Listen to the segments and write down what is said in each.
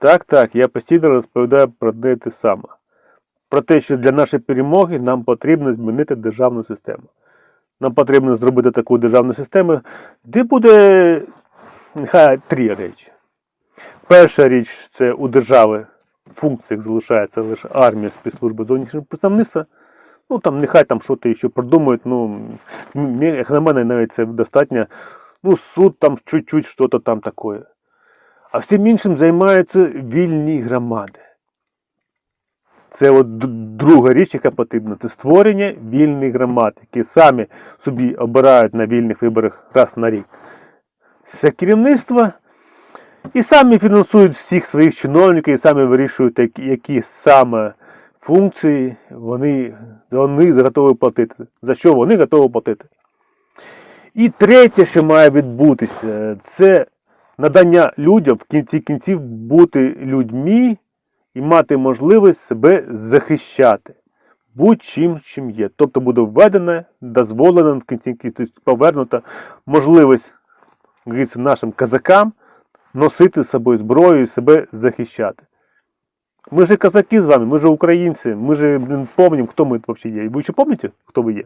Так, так, я постійно розповідаю про одне те саме. Про те, що для нашої перемоги нам потрібно змінити державну систему. Нам потрібно зробити таку державну систему, де буде нехай три речі. Перша річ це у держави в функціях залишається лише армія, спецслужби зовнішнього представництва. Ну там нехай там щось ще придумають. Ну, як на мене, навіть це достатньо. Ну, суд там чуть-чуть що-то там таке. А всім іншим займаються вільні громади. Це от друга річ, яка потрібна. Це створення вільних громад, які самі собі обирають на вільних виборах раз на рік. Це керівництво і самі фінансують всіх своїх чиновників, і самі вирішують, які, саме функції вони, вони готові платити. За що вони готові платити. І третє, що має відбутися, це надання людям в кінці кінців бути людьми і мати можливість себе захищати будь-чим, чим є. Тобто буде введена, дозволена в кінці кінців повернута можливість нашим казакам носити з собою зброю і себе захищати. Ми же казаки з вами, ми же українці, ми же блін, помним, хто ми взагалі є. Ви ще пам'ятаєте, хто ви є?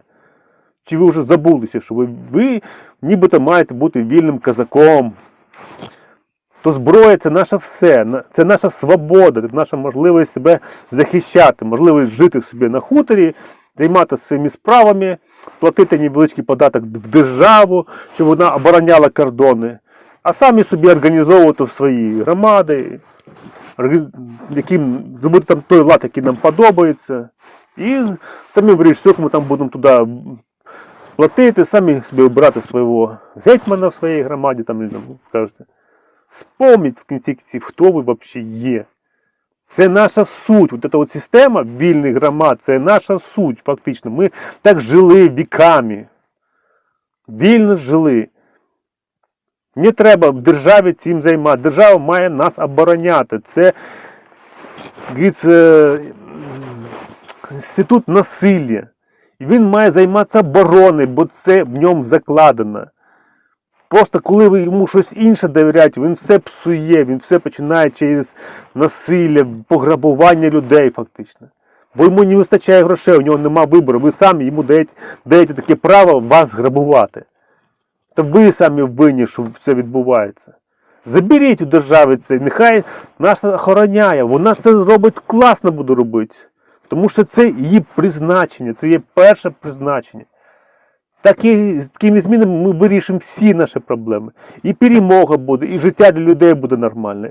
Чи ви вже забулися, що ви, ви нібито маєте бути вільним казаком? То зброя це наше все, це наша свобода, це наша можливість себе захищати, можливість жити собі на хуторі, займатися своїми справами, платити невеличкий податок в державу, щоб вона обороняла кордони, а самі собі організовувати свої громади, яким зробити там той лад, який нам подобається, і самі вирішити, скільки ми там будемо туди платити, самі собі обирати свого гетьмана в своїй громаді, там кажете. Вспомніть в кінці кінців, хто ви взагалі є. Це наша суть. От ця от система вільних громад, це наша суть, фактично. Ми так жили віками. Вільно жили. Не треба в державі цим займати. Держава має нас обороняти. Це говориться, інститут насилля. І він має займатися обороною, бо це в ньому закладено. Просто коли ви йому щось інше довіряєте, він все псує, він все починає через насилля, пограбування людей фактично. Бо йому не вистачає грошей, у нього нема вибору. Ви самі йому даєте, даєте таке право вас грабувати. Та ви самі винні, що все відбувається. Заберіть у держави це, нехай нас охороняє, вона це робить класно буде робити. Тому що це її призначення, це є перше призначення. Такі, з такими змінами ми вирішимо всі наші проблеми. І перемога буде, і життя для людей буде нормальне.